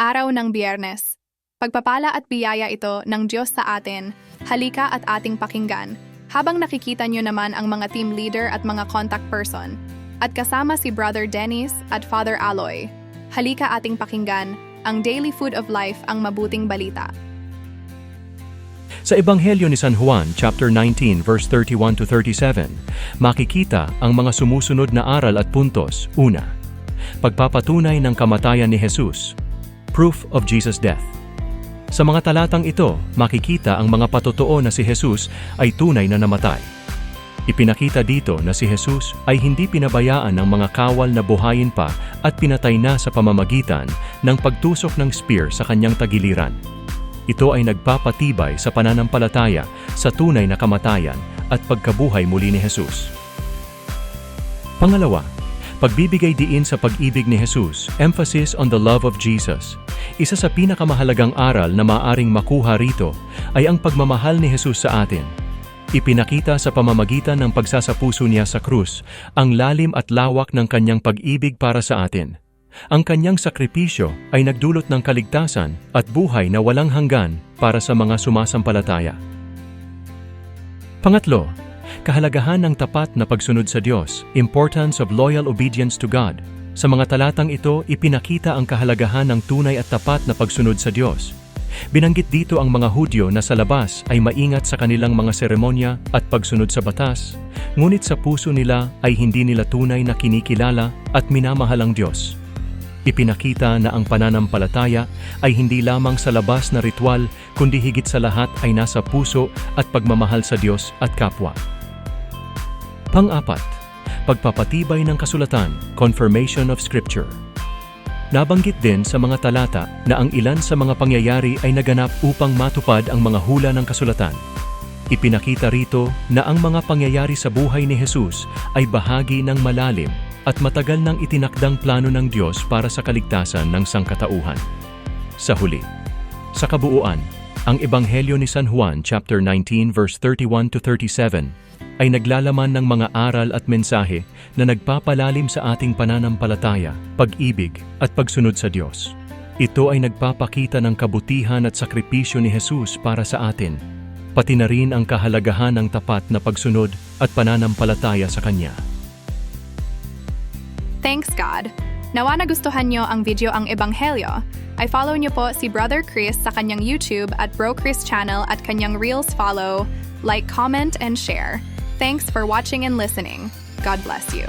Araw ng Biyernes. Pagpapala at biyaya ito ng Diyos sa atin, halika at ating pakinggan. Habang nakikita nyo naman ang mga team leader at mga contact person. At kasama si Brother Dennis at Father Aloy. Halika ating pakinggan, ang daily food of life ang mabuting balita. Sa Ebanghelyo ni San Juan, chapter 19, verse 31 to 37, makikita ang mga sumusunod na aral at puntos. Una, pagpapatunay ng kamatayan ni Jesus. Proof of Jesus' death. Sa mga talatang ito, makikita ang mga patotoo na si Jesus ay tunay na namatay. Ipinakita dito na si Jesus ay hindi pinabayaan ng mga kawal na buhayin pa at pinatay na sa pamamagitan ng pagtusok ng spear sa kanyang tagiliran. Ito ay nagpapatibay sa pananampalataya sa tunay na kamatayan at pagkabuhay muli ni Jesus. Pangalawa, pagbibigay diin sa pag-ibig ni Jesus, emphasis on the love of Jesus. Isa sa pinakamahalagang aral na maaring makuha rito ay ang pagmamahal ni Jesus sa atin. Ipinakita sa pamamagitan ng pagsasapuso niya sa krus ang lalim at lawak ng kanyang pag-ibig para sa atin. Ang kanyang sakripisyo ay nagdulot ng kaligtasan at buhay na walang hanggan para sa mga sumasampalataya. Pangatlo, kahalagahan ng tapat na pagsunod sa Diyos, importance of loyal obedience to God. Sa mga talatang ito, ipinakita ang kahalagahan ng tunay at tapat na pagsunod sa Diyos. Binanggit dito ang mga Hudyo na sa labas ay maingat sa kanilang mga seremonya at pagsunod sa batas, ngunit sa puso nila ay hindi nila tunay na kinikilala at minamahal ang Diyos. Ipinakita na ang pananampalataya ay hindi lamang sa labas na ritual kundi higit sa lahat ay nasa puso at pagmamahal sa Diyos at kapwa. Pang-apat, pagpapatibay ng kasulatan, confirmation of Scripture. Nabanggit din sa mga talata na ang ilan sa mga pangyayari ay naganap upang matupad ang mga hula ng kasulatan. Ipinakita rito na ang mga pangyayari sa buhay ni Jesus ay bahagi ng malalim at matagal nang itinakdang plano ng Diyos para sa kaligtasan ng sangkatauhan. Sa huli, sa kabuuan, ang Ebanghelyo ni San Juan chapter 19 verse 31 to 37 ay naglalaman ng mga aral at mensahe na nagpapalalim sa ating pananampalataya, pag-ibig at pagsunod sa Diyos. Ito ay nagpapakita ng kabutihan at sakripisyo ni Jesus para sa atin, pati na rin ang kahalagahan ng tapat na pagsunod at pananampalataya sa Kanya. Thanks God! Nawa nagustuhan nyo ang video ang Ebanghelyo. I follow nyo po si Brother Chris sa kanyang YouTube at Bro Chris channel at kanyang Reels follow, like, comment, and share. Thanks for watching and listening. God bless you.